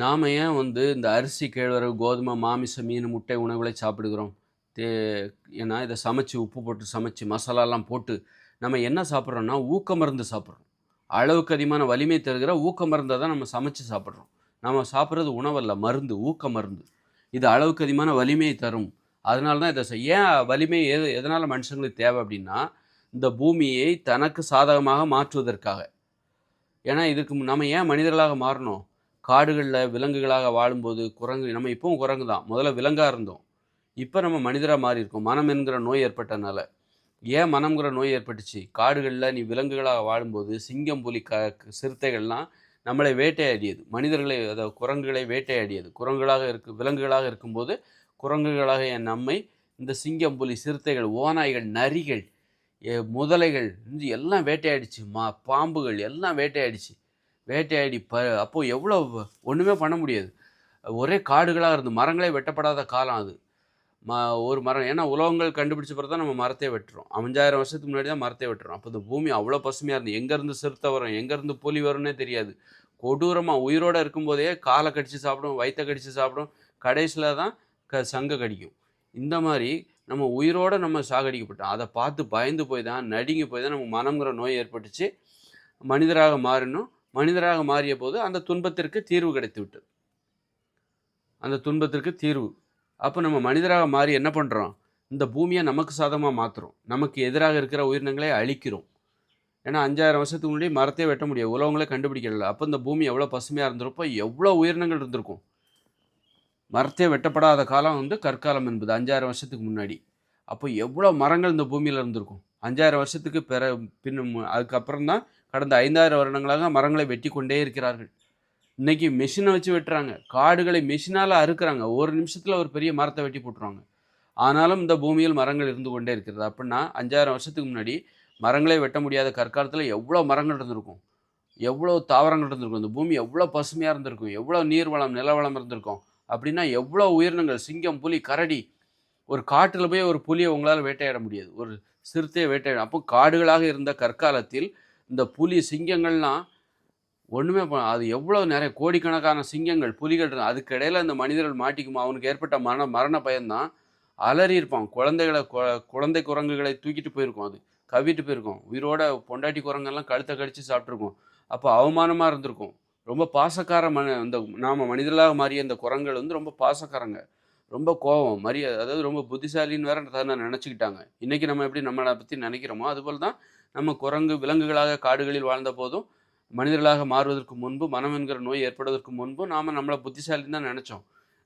நாம ஏன் வந்து இந்த அரிசி, கேழ்வரகு, கோதுமை, மாமிசம், மீன், முட்டை உணவுகளை சாப்பிடுகிறோம்? தே ஏன்னா இதை சமைச்சு, உப்பு போட்டு சமைச்சு, மசாலாலாம் போட்டு நம்ம என்ன சாப்பிட்றோம்னா, ஊக்க மருந்து சாப்பிட்றோம். அளவுக்கு அதிகமான வலிமை தருகிற ஊக்க மருந்தை தான் நம்ம சமைச்சு சாப்பிட்றோம். நம்ம சாப்பிட்றது உணவல்ல, மருந்து, ஊக்க மருந்து. இது அளவுக்கு அதிகமான வலிமையை தரும். அதனால தான் இதை ஏன் வலிமை எது எதனால் மனுஷங்களுக்கு தேவை அப்படின்னா இந்த பூமியை தனக்கு சாதகமாக மாற்றுவதற்காக. ஏன்னா இதுக்கு நம்ம ஏன் மனிதர்களாக மாறணும் காடுகளில் விலங்குகளாக வாழும்போது குரங்கு நம்ம இப்போவும் குரங்கு தான். முதல்ல விலங்காக இருந்தோம். இப்போ நம்ம மனிதரா மாறியிருக்கோம். மனம் என்கிற நோய் ஏற்பட்டனால. ஏன் மனம்ங்கிற நோய் ஏற்பட்டுச்சு? காடுகளில் நீ விலங்குகளாக வாழும்போது சிங்கம், புலி, க சிறுத்தைகள்லாம் நம்மளை வேட்டையாடியது. மனிதர்களை அதாவது குரங்குகளை வேட்டையாடியது. குரங்குகளாக இருக்கு விலங்குகளாக இருக்கும்போது, குரங்குகளாக என் நம்மை இந்த சிங்கம், புலி, சிறுத்தைகள், ஓநாய்கள், நரிகள், முதலைகள் எல்லாம் வேட்டையாடிச்சு. மா பாம்புகள் எல்லாம் வேட்டையாடிச்சு. வேட்டையாடி ப அப்போ எவ்வளோ ஒன்றுமே பண்ண முடியாது. ஒரே காடுகளாக இருந்து மரங்களே வெட்டப்படாத காலம் அது. ம ஒரு மரம் ஏன்னா உலகங்கள் கண்டுபிடிச்ச பிறகு தான் நம்ம மரத்தை வெட்டுறோம். 5000 வருஷத்துக்கு முன்னாடி தான் மரத்தை வெட்டுறோம். அப்போ இந்த பூமி அவ்வளோ பசுமையாக இருந்து எங்கேருந்து சிறுத்தை வரும், எங்கேருந்து புலி வரும்னே தெரியாது. கொடூரமாக உயிரோட இருக்கும்போதே காலை கடித்து சாப்பிடும், வயிற்ற கடிச்சு சாப்பிடும். கடைசியில் தான் க சங்க கடிக்கும். இந்த மாதிரி நம்ம உயிரோடு நம்ம சாகடிக்கப்பட்டோம். அதை பார்த்து பயந்து போய் தான், நடுங்கி போய் தான் நமக்கு மனம்ங்கிற நோய் ஏற்பட்டுச்சு. மனிதராக மாறினோம். மனிதராக மாறிய போது அந்த துன்பத்திற்கு தீர்வு கிடைத்து விட்டது. அந்த துன்பத்திற்கு தீர்வு. அப்போ நம்ம மனிதராக மாறி என்ன பண்ணுறோம் இந்த பூமியை நமக்கு சாதமாக மாற்றுறோம் நமக்கு எதிராக இருக்கிற உயிரினங்களை அழிக்கிறோம். ஏன்னா 5000 வருஷத்துக்கு முன்னாடி மரத்தையே வெட்ட முடியாது. உலகங்களே கண்டுபிடிக்கல. அப்போ இந்த பூமி எவ்வளோ பசுமையாக இருந்திருக்கும், எவ்வளோ உயிரினங்கள் இருந்திருக்கும். மரத்தே வெட்டப்படாத காலம் வந்து கற்காலம் என்பது 5000 வருஷத்துக்கு முன்னாடி. அப்போ எவ்வளோ மரங்கள் இந்த பூமியில் இருந்திருக்கும். 5000 வருஷத்துக்கு பிற பின்னும் அதுக்கப்புறம் தான் கடந்த 5000 வருடங்களாக மரங்களை வெட்டிக் கொண்டே இருக்கிறார்கள். இன்னைக்கு மிஷினை வச்சு வெட்டுறாங்க. காடுகளை மிஷினால் அறுக்கிறாங்க ஒரு நிமிஷத்தில் ஒரு பெரிய மரத்தை வெட்டி போட்டுருவாங்க. ஆனாலும் இந்த பூமியில் மரங்கள் இருந்து கொண்டே இருக்கிறது. அப்படின்னா அஞ்சாயிரம் வருஷத்துக்கு முன்னாடி மரங்களே வெட்ட முடியாத கற்காலத்தில் எவ்வளோ மரங்கள் இருந்திருக்கும். எவ்வளோ தாவரங்கள் இருந்திருக்கும். இந்த பூமி எவ்வளோ பசுமையாக இருந்திருக்கும். எவ்வளோ நீர்வளம், நிலவளம் இருந்திருக்கும். அப்படின்னா எவ்வளோ உயிரினங்கள் சிங்கம், புலி, கரடி. ஒரு காட்டில் போய் ஒரு புலியை உங்களால் வேட்டையாட முடியாது. ஒரு சிறுத்தையை வேட்டையாட அப்போ காடுகளாக இருந்த கற்காலத்தில் இந்த புலி, சிங்கங்கள்லாம் ஒன்றுமே அது எவ்வளோ நிறைய கோடிக்கணக்கான சிங்கங்கள், புலிகள் இரு அதுக்கு அந்த மனிதர்கள் மாட்டிக்குமா அவனுக்கு ஏற்பட்ட மன மரண பயம் அலறி இருப்பான் குழந்தைகளை கொ குழந்தை குரங்குகளை தூக்கிட்டு போயிருக்கோம் அது. கவிட்டு போயிருக்கோம் உயிரோட பொண்டாட்டி குரங்கெல்லாம் கழுத்தை கடித்து சாப்பிட்ருக்கோம் அப்போ அவமானமாக இருந்திருக்கும். ரொம்ப பாசக்கார மன அந்த நாம் மனிதர்களாக மாறிய அந்த குரங்கள் வந்து ரொம்ப பாசக்காரங்க. ரொம்ப கோவம், மரியாதை அதாவது ரொம்ப புத்திசாலின்னு வேற தன்னை இன்றைக்கி நம்ம எப்படி நம்மளை பற்றி நினைக்கிறோமோ அதுபோல் தான் நம்ம குரங்கு விலங்குகளாக காடுகளில் வாழ்ந்த போதும் மனிதர்களாக மாறுவதற்கு முன்பு, மனம் என்கிற நோய் ஏற்படுவதற்கு முன்பு நாம் நம்மளை புத்திசாலின்னு தான் நினச்சோம்.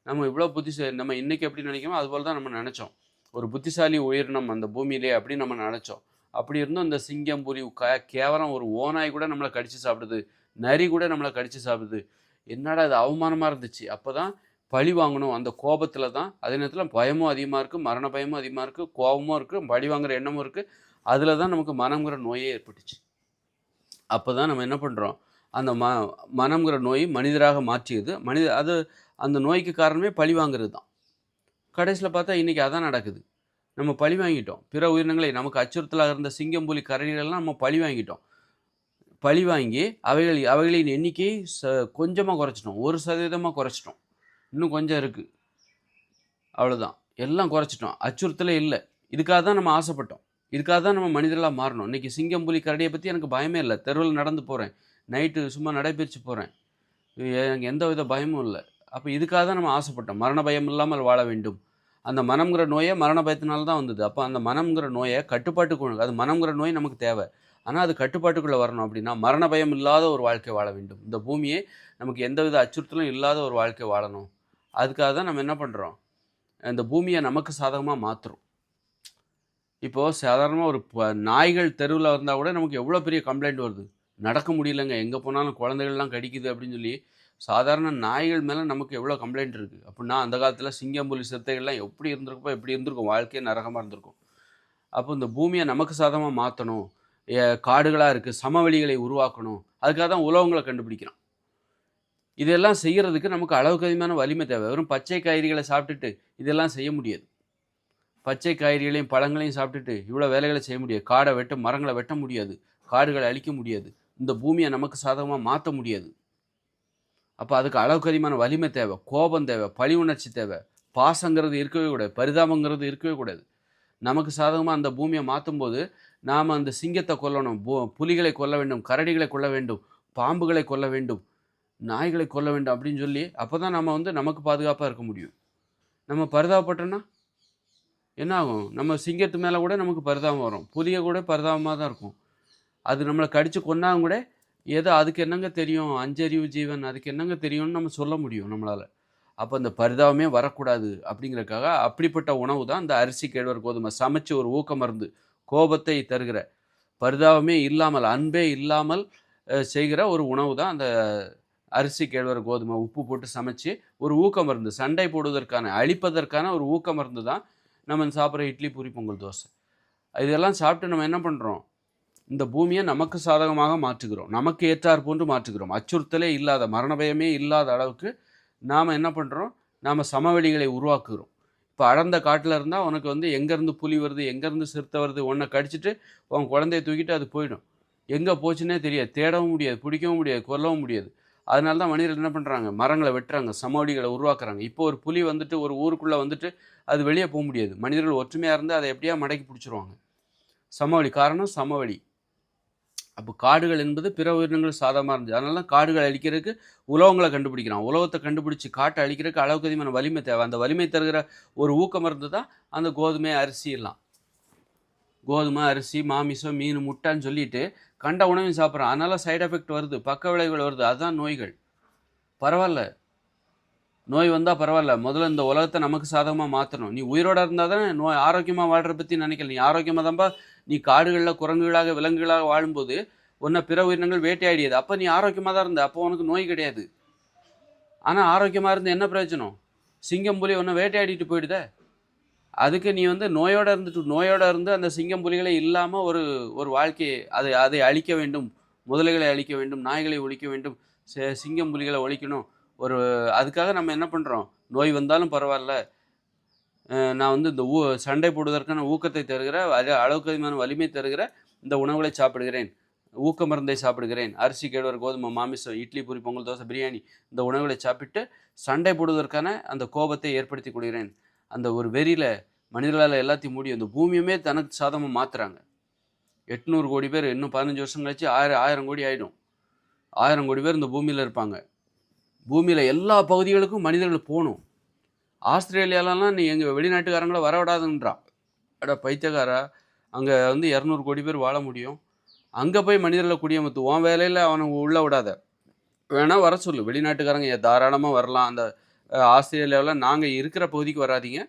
நம்ம இவ்வளோ புத்திசாலி நம்ம இன்றைக்கி எப்படி நெனைக்கிறோமோ, அதுபோல் தான் நம்ம நினச்சோம். ஒரு புத்திசாலி உயிரினம் அந்த பூமியிலே அப்படின்னு நம்ம நினச்சோம். அப்படி இருந்தும் இந்த சிங்கம், புலி க கேவலம் ஒரு ஓனாய் கூட நம்மளை கடிச்சு சாப்பிடுது. நரி கூட நம்மளை கடிச்சு சாப்பிடுது. என்னடா அது அவமானமாக இருந்துச்சு. அப்போ தான் பழி வாங்கணும். அந்த கோபத்தில் தான். அதே நேரத்தில் பயமும் அதிகமாக இருக்குது மரண பயமும் அதிகமாக இருக்கு, கோபமும் இருக்குது பழி வாங்குற எண்ணமும் இருக்குது அதில் தான் நமக்கு மனம்ங்கிற நோயே ஏற்பட்டுச்சு. அப்போ தான் நம்ம என்ன பண்ணுறோம் அந்த ம மனம்ங்கிற நோய் மனிதராக மாற்றியது. மனித அது அந்த நோய்க்கு காரணமே பழி வாங்குறது தான். கடைசியில் பார்த்தா இன்னைக்கு அதான் நடக்குது. நம்ம பழி வாங்கிட்டோம். பிற உயிரினங்களை நமக்கு அச்சுறுத்தலாக இருந்த சிங்கம், புலி, கரடிகளெல்லாம் நம்ம பழி வாங்கிட்டோம். பழி வாங்கி அவைகள் அவைகளின் எண்ணிக்கையை ச கொஞ்சமாக குறைச்சிட்டோம் ஒரு சதவீதமாக குறைச்சிட்டோம் இன்னும் கொஞ்சம் இருக்குது அவ்வளோதான். எல்லாம் குறைச்சிட்டோம் அச்சுறுத்தலே இல்லை இதுக்காக தான் நம்ம ஆசைப்பட்டோம். இதுக்காக தான் நம்ம மனிதர்களாக மாறணும் இன்றைக்கி சிங்கம், புலி, கரடியை பற்றி எனக்கு பயமே இல்லை தெருவில் நடந்து போகிறேன் நைட்டு சும்மா நடைப்பயிற்சி போகிறேன் எனக்கு எந்தவித பயமும் இல்லை அப்போ இதுக்காக தான் நம்ம ஆசைப்பட்டோம். மரண பயம் இல்லாமல் வாழ வேண்டும். அந்த மனம்ங்கிற நோயே மரண பயத்தினால தான் வந்தது. அப்போ அந்த மனம்ங்கிற நோயை கட்டுப்பாட்டுக்கு அது மனம்ங்கிற நோய் நமக்கு தேவை ஆனால் அது கட்டுப்பாட்டுக்குள்ளே வரணும் அப்படின்னா மரண பயம் இல்லாத ஒரு வாழ்க்கை வாழ வேண்டும். இந்த பூமியே நமக்கு எந்தவித அச்சுறுத்தலும் இல்லாத ஒரு வாழ்க்கை வாழணும். அதுக்காக தான் நம்ம என்ன பண்ணுறோம் இந்த பூமியை நமக்கு சாதகமாக மாற்றுறோம் இப்போது சாதாரணமாக ஒரு ப நாய்கள் தெருவில் இருந்தால் கூட நமக்கு எவ்வளோ பெரிய கம்ப்ளைண்ட் வருது. நடக்க முடியலங்க. எங்கே போனாலும் குழந்தைகள்லாம் கடிக்குது அப்படின்னு சொல்லி, சாதாரண நாய்கள் மேலே நமக்கு எவ்வளோ கம்ப்ளைண்ட் இருக்குது அப்படின்னா அந்த காலத்தில் சிங்கம், புலி, சிறுத்தைகள்லாம் எப்படி இருந்திருக்கோ எப்படி இருந்திருக்கும். வாழ்க்கையே நரகமாக இருந்திருக்கும். அப்போ இந்த பூமியை நமக்கு சாதமாக மாற்றணும் காடுகளாக இருக்குது சமவெளிகளை உருவாக்கணும். அதுக்காக தான் உலகங்களை கண்டுபிடிக்கிறான். இதெல்லாம் செய்கிறதுக்கு நமக்கு அளவுக்கு அதிகமான வலிமை தேவை. வெறும் பச்சை காய்கறிகளை சாப்பிட்டுட்டு இதெல்லாம் செய்ய முடியாது. பச்சை காய்கறிகளையும், பழங்களையும் சாப்பிட்டுட்டு இவ்வளோ வேலைகளை செய்ய முடியாது. காடை வெட்ட மரங்களை வெட்ட முடியாது. காடுகளை அழிக்க முடியாது. இந்த பூமியை நமக்கு சாதகமாக மாற்ற முடியாது. அப்போ அதுக்கு அளவுக்கு அதிகமான வலிமை தேவை கோபம் தேவை பழி உணர்ச்சி தேவை பாசங்கிறது இருக்கவே கூடாது பரிதாபங்கிறது இருக்கவே கூடாது நமக்கு சாதகமாக அந்த பூமியை மாற்றும் போது நாம் அந்த சிங்கத்தை கொல்லணும் புலிகளை கொல்ல வேண்டும் கரடிகளை கொல்ல வேண்டும் பாம்புகளை கொல்ல வேண்டும் நாய்களை கொல்ல வேண்டும் அப்படின்னு சொல்லி அப்போ தான் நம்ம வந்து நமக்கு பாதுகாப்பாக இருக்க முடியும் நம்ம பரிதாபப்பட்டோன்னா என்ன ஆகும் நம்ம சிங்கத்து மேலே கூட நமக்கு பரிதாபம் வரும். புதிய கூட பரிதாபமாக தான் இருக்கும். அது நம்மளை கடித்து கொண்டாங்க கூட ஏதோ அதுக்கு என்னங்க தெரியும்? அஞ்சறிவு ஜீவன் அதுக்கு என்னங்க தெரியும்னு நம்ம சொல்ல முடியும் நம்மளால். அப்போ அந்த பரிதாபமே வரக்கூடாது அப்படிங்கிறதுக்காக அப்படிப்பட்ட உணவு தான் இந்த அரிசி கேழ்வர் கோதுமை சமைச்சு ஒரு ஊக்க மருந்து கோபத்தை தருகிற பரிதாபமே இல்லாமல் அன்பே இல்லாமல் செய்கிற ஒரு உணவு தான் அந்த அரிசி கேழ்வர் கோதுமை உப்பு போட்டு சமைச்சு ஒரு ஊக்க மருந்து சண்டை போடுவதற்கான அழிப்பதற்கான ஒரு ஊக்க மருந்து தான் நம்ம சாப்பிட்ற இட்லி பூரி பொங்கல் தோசை. இதெல்லாம் சாப்பிட்டு நம்ம என்ன பண்ணுறோம் இந்த பூமியை நமக்கு சாதகமாக மாற்றுகிறோம். நமக்கு ஏற்றார் போன்று மாற்றுகிறோம். அச்சுறுத்தலே இல்லாத மரண பயமே இல்லாத அளவுக்கு நாம் என்ன பண்ணுறோம் நாம் சமவெளிகளை உருவாக்குகிறோம். இப்போ அடர்ந்த காட்டில் இருந்தால் உனக்கு வந்து எங்கேருந்து புலி வருது எங்கேருந்து சிறுத்தை வருது உன்னை கடிச்சிட்டு உன் குழந்தைய தூக்கிட்டு அது போயிடும். எங்கே போச்சுன்னே தெரியாது. தேடவும் முடியாது பிடிக்கவும் முடியாது கொல்லவும் முடியாது. அதனால தான் மனிதர்கள் என்ன பண்ணுறாங்க மரங்களை வெட்டுறாங்க சமவெளிகளை உருவாக்குறாங்க. இப்போ ஒரு புலி வந்துட்டு ஒரு ஊருக்குள்ளே வந்துட்டு அது வெளியே போக முடியாது. மனிதர்கள் ஒற்றுமையாக இருந்து அதை எப்படியா மடக்கி பிடிச்சிருவாங்க? சமவெளி. காரணம் சமவெளி. அப்போ காடுகள் என்பது பிற உயிரினங்கள் சாதகமாக இருந்தது. அதனால தான் காடுகள் அழிக்கிறதுக்கு உலகங்களை கண்டுபிடிக்கிறான். உலகத்தை கண்டுபிடிச்சி காட்டை அழிக்கிறதுக்கு அளவுக்கு அதிகமான வலிமை தேவை. அந்த வலிமை தருகிற ஒரு ஊக்கம் இருந்து தான் அந்த கோதுமை அரிசி எல்லாம் கோதுமை அரிசி மாமிசம் மீன் முட்டைன்னு சொல்லிட்டு கண்ட உணவையும் சாப்பிட்றான். அதனால் சைடு எஃபெக்ட் வருது. பக்க விளைவுகள் வருது. அதுதான் நோய்கள். பரவாயில்ல. நோய் வந்தால் பரவாயில்ல. முதல்ல இந்த உலகத்தை நமக்கு சாதகமாக மாற்றணும் நீ உயிரோட இருந்தால் தானே நோய் ஆரோக்கியமாக வாழ்கிற பற்றி நினைக்கல. நீ ஆரோக்கியமாக தான்ப்பா நீ காடுகளில் குரங்குகளாக விலங்குகளாக வாழும்போது உன்னை பிற உயிரினங்கள் வேட்டையாடியது. அப்போ நீ ஆரோக்கியமாக தான் இருந்த. அப்போ உனக்கு நோய் கிடையாது. ஆனால் ஆரோக்கியமாக இருந்து என்ன பிரயோஜனம்? சிங்கம் புலி உன்னை வேட்டையாடிட்டு போயிடுதே. அதுக்கு நீ வந்து நோயோட இருந்துட்டு நோயோட இருந்து அந்த சிங்கம் புலிகளை இல்லாமல் ஒரு ஒரு வாழ்க்கையை அதை அதை அழிக்க வேண்டும். முதலைகளை அழிக்க வேண்டும். நாய்களை ஒழிக்க வேண்டும். சிங்கம் புலிகளை ஒழிக்கணும். ஒரு அதுக்காக நம்ம என்ன பண்ணுறோம் நோய் வந்தாலும் பரவாயில்ல. நான் வந்து இந்த ஊ சண்டை போடுவதற்கான ஊக்கத்தை தருகிற அது அளவுக்கு அதிகமான வலிமை தருகிற இந்த உணவுகளை சாப்பிடுகிறேன். ஊக்க மருந்தை சாப்பிடுகிறேன். அரிசி கேழ்வர் கோதுமை மாமிசம் இட்லி பூரி பொங்கல் தோசை பிரியாணி இந்த உணவுகளை சாப்பிட்டு சண்டை போடுவதற்கான அந்த கோபத்தை ஏற்படுத்தி கொள்கிறேன். அந்த ஒரு வெறியில் மனிதர்களால் எல்லாத்தையும் முடியும் இந்த பூமியுமே தனக்கு சாதமாக மாற்றுறாங்க எட்நூறு கோடி பேர் இன்னும் பதினஞ்சு வருஷம் கழிச்சு ஆயிரம் ஆயிரம் கோடி ஆகிடும் ஆயிரம் கோடி பேர் இந்த பூமியில் இருப்பாங்க. பூமியில் எல்லா பகுதிகளுக்கும் மனிதர்கள் போகணும். ஆஸ்திரேலியாலலாம் நீ எங்கள் வெளிநாட்டுக்காரங்கள வரவிடாதுன்றான். அட பைத்தியக்காரா அங்கே வந்து இரநூறு கோடி பேர் வாழ முடியும். அங்கே போய் மனிதர்களை குடியமர்த்து உன் வேலையில் அவனை உள்ளே விடாத. வேணால் வர சொல்லு. வெளிநாட்டுக்காரங்க தாராளமாக வரலாம். அந்த ஆஸ்திரேலியாவில் நாங்கள் இருக்கிற பகுதிக்கு வராதீங்க.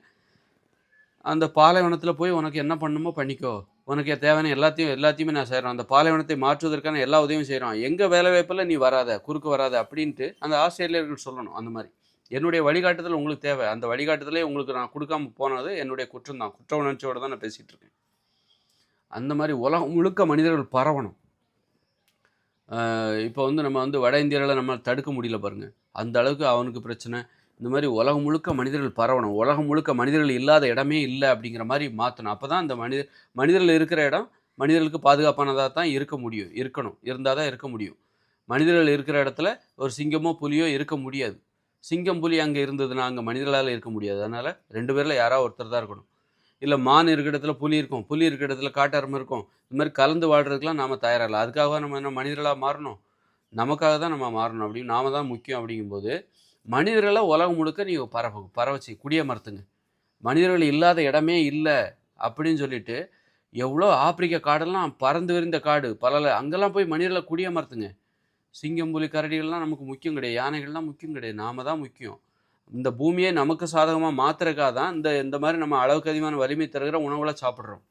அந்த பாலைவனத்தில் போய் உனக்கு என்ன பண்ணுமோ பண்ணிக்கோ. உனக்கு தேவையான எல்லாத்தையும் எல்லாத்தையுமே நான் செய்கிறோம் அந்த பாலைவனத்தை மாற்றுவதற்கான எல்லா உதவியும் செய்கிறோம் எங்கள் வேலை வாய்ப்பில் நீ வராத குறுக்கு வராத அப்படின்ட்டு அந்த ஆஸ்திரேலியர்கள் சொல்லணும் அந்த மாதிரி. என்னுடைய வழிகாட்டுதல் உங்களுக்கு தேவை. அந்த வழிகாட்டுதலே உங்களுக்கு நான் கொடுக்காம போனது என்னுடைய குற்றம் தான். குற்ற உணர்ச்சியோடு தான் நான் பேசிகிட்டு இருக்கேன். அந்த மாதிரி உலகம் முழுக்க மனிதர்கள் பரவணும். இப்போ வந்து நம்ம வந்து வட இந்தியாவில் நம்ம தடுக்க முடியல பாருங்கள் அந்த அளவுக்கு அவனுக்கு பிரச்சனை. இந்த மாதிரி உலகம் முழுக்க மனிதர்கள் பரவணும். உலகம் முழுக்க மனிதர்கள் இல்லாத இடமே இல்லை அப்படிங்கிற மாதிரி மாற்றணும் அப்போ தான் இந்த மனித மனிதர்கள் இருக்கிற இடம் மனிதர்களுக்கு பாதுகாப்பானதாக தான் இருக்க முடியும் இருக்கணும். இருந்தால் தான் இருக்க முடியும். மனிதர்கள் இருக்கிற இடத்துல ஒரு சிங்கமோ புலியோ இருக்க முடியாது. சிங்கம் புலி அங்கே இருந்ததுன்னா அங்கே மனிதர்களால் இருக்க முடியாது. அதனால் ரெண்டு பேரில் யாராவது ஒருத்தர் தான் இருக்கணும். இல்லை மான் இருக்கிற இடத்துல புலி இருக்கும். புலி இருக்கிற இடத்துல காட்டெருமை இருக்கும். இந்த மாதிரி கலந்து வாழ்றதுக்கெலாம் நாம் தயாராகல அதுக்காக நம்ம என்ன மனிதர்களாக மாறணும்? நமக்காக தான் நம்ம மாறணும். அப்படின்னு நாம தான் முக்கியம் அப்படிங்கும்போது மனிதர்களை உலகம் முழுக்க நீங்கள் பரவ பரவச்சு குடியமர்த்துங்க. மனிதர்கள் இல்லாத இடமே இல்லை அப்படின்னு சொல்லிட்டு எவ்வளோ ஆப்பிரிக்க காடெல்லாம் பறந்து விரிந்த காடு பல அங்கெல்லாம் போய் மனிதர்களை குடியமர்த்துங்க. சிங்கம் புலி கரடிகள்லாம் நமக்கு முக்கியம் கிடையாது. யானைகள்லாம் முக்கியம் கிடையாது. நாம தான் முக்கியம். இந்த பூமியை நமக்கு சாதகமாக மாத்துறதுக்காக தான் இந்த இந்த மாதிரி நம்ம அளவுக்கு அதிகமான வலிமை தருகிற உணவுகளை சாப்பிட்றோம்.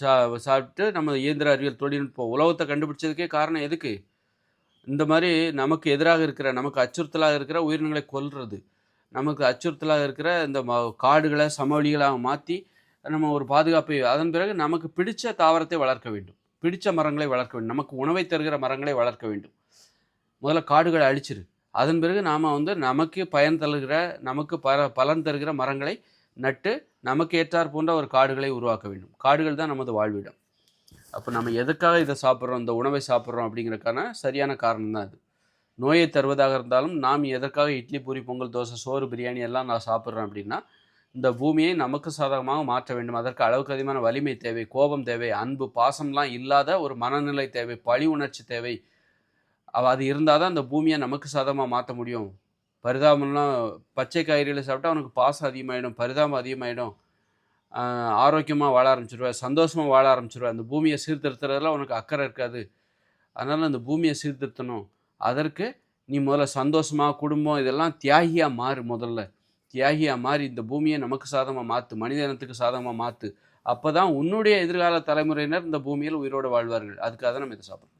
சா சாப்பிட்டு நம்ம இயந்திர அறிவியல் தொழில்நுட்பம் உலகத்தை கண்டுபிடிச்சதுக்கே காரணம் எதுக்கு? இந்த மாதிரி நமக்கு எதிராக இருக்கிற நமக்கு அச்சுறுத்தலாக இருக்கிற உயிரினங்களை கொல்றது. நமக்கு அச்சுறுத்தலாக இருக்கிற இந்த காடுகளை சமவெளிகளாக மாற்றி நம்ம ஒரு பாதுகாப்பை அதன் பிறகு நமக்கு பிடித்த தாவரத்தை வளர்க்க வேண்டும். பிடித்த மரங்களை வளர்க்க வேண்டும். நமக்கு உணவை தருகிற மரங்களை வளர்க்க வேண்டும். முதல்ல காடுகளை அழிச்சிரு. அதன் பிறகு நாம் வந்து நமக்கு பயன் தருகிற நமக்கு பல பலன் தருகிற மரங்களை நட்டு நமக்கு ஏற்றார் போன்ற ஒரு காடுகளை உருவாக்க வேண்டும். காடுகள் தான் நமது வாழ்விடம். அப்போ நம்ம எதுக்காக இதை சாப்பிட்றோம் இந்த உணவை சாப்பிட்றோம் அப்படிங்கிறதுக்கான சரியான காரணம் தான் அது. நோயை தருவதாக இருந்தாலும் நாம் எதற்காக இட்லி பூரி பொங்கல் தோசை சோறு பிரியாணி எல்லாம் நான் சாப்பிட்றேன் அப்படின்னா இந்த பூமியை நமக்கு சாதகமாக மாற்ற வேண்டும். அதற்கு அளவுக்கு அதிகமான வலிமை தேவை கோபம் தேவை அன்பு பாசம்லாம் இல்லாத ஒரு மனநிலை தேவை பழி உணர்ச்சி தேவை. அது இருந்தால் தான் அந்த பூமியை நமக்கு சாதகமாக மாற்ற முடியும். பரிதாபம்லாம் பச்சை காய்கறிகளை சாப்பிட்டா அவனுக்கு பாசம் அதிகமாகிடும் பரிதாபம் அதிகமாகிடும் ஆரோக்கியமாக வாழ ஆரம்பிச்சிருவேன் சந்தோஷமாக வாழ ஆரம்பிச்சிருவ. அந்த பூமியை சீர்திருத்துறதுல உனக்கு அக்கறை இருக்காது. அதனால் அந்த பூமியை சீர்திருத்தணும். அதற்கு நீ முதல்ல சந்தோஷமாக குடும்பம் இதெல்லாம் தியாகியாக மாறு முதல்ல. தியாகியாக மாறி இந்த பூமியை நமக்கு சாதகமாக மாற்று மனித இனத்துக்கு சாதகமாக மாற்று அப்போ தான் உன்னுடைய எதிர்கால தலைமுறையினர் இந்த பூமியில் உயிரோடு வாழ்வார்கள். அதுக்காக தான் நம்ம இதை சாப்பிட்றோம்.